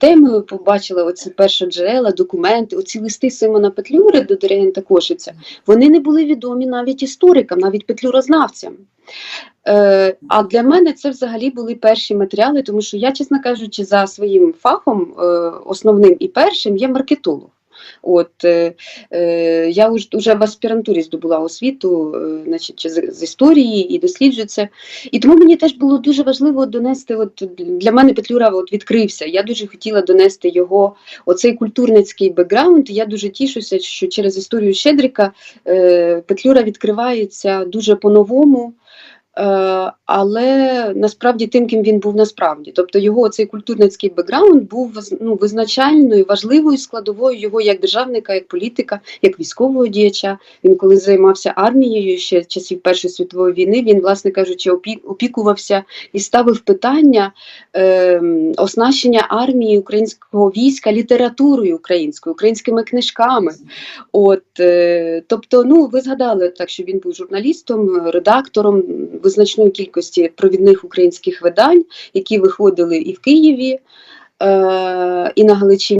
теми побачила оці перші джерела, документи, оці листи Симона Петлюри до диригента Кошиця, вони не були відомі навіть історикам, навіть петлюрознавцям. Е, а для мене це взагалі були перші матеріали, тому що я, чесно кажучи, за своїм фахом, е, основним і першим є маркетолог. От е, е, я уже в аспірантурі здобула освіту, е, значить, з, з історії і досліджую це. І тому мені теж було дуже важливо донести. От для мене Петлюра от відкрився. Я дуже хотіла донести його оцей культурницький бекграунд. Я дуже тішуся, що через історію Щедрика е, Петлюра відкривається дуже по-новому. Е, але насправді тим, ким він був насправді. Тобто його цей культурницький бекграунд був ну, визначальною, важливою складовою його як державника, як політика, як військового діяча. Він коли займався армією ще часів Першої світової війни, він, власне кажучи, опікувався і ставив питання е, оснащення армії українського війська літературою українською, українськими книжками. От, е, тобто, ну ви згадали так, що він був журналістом, редактором визначної кількості провідних українських видань, які виходили і в Києві, е, і на Галичині.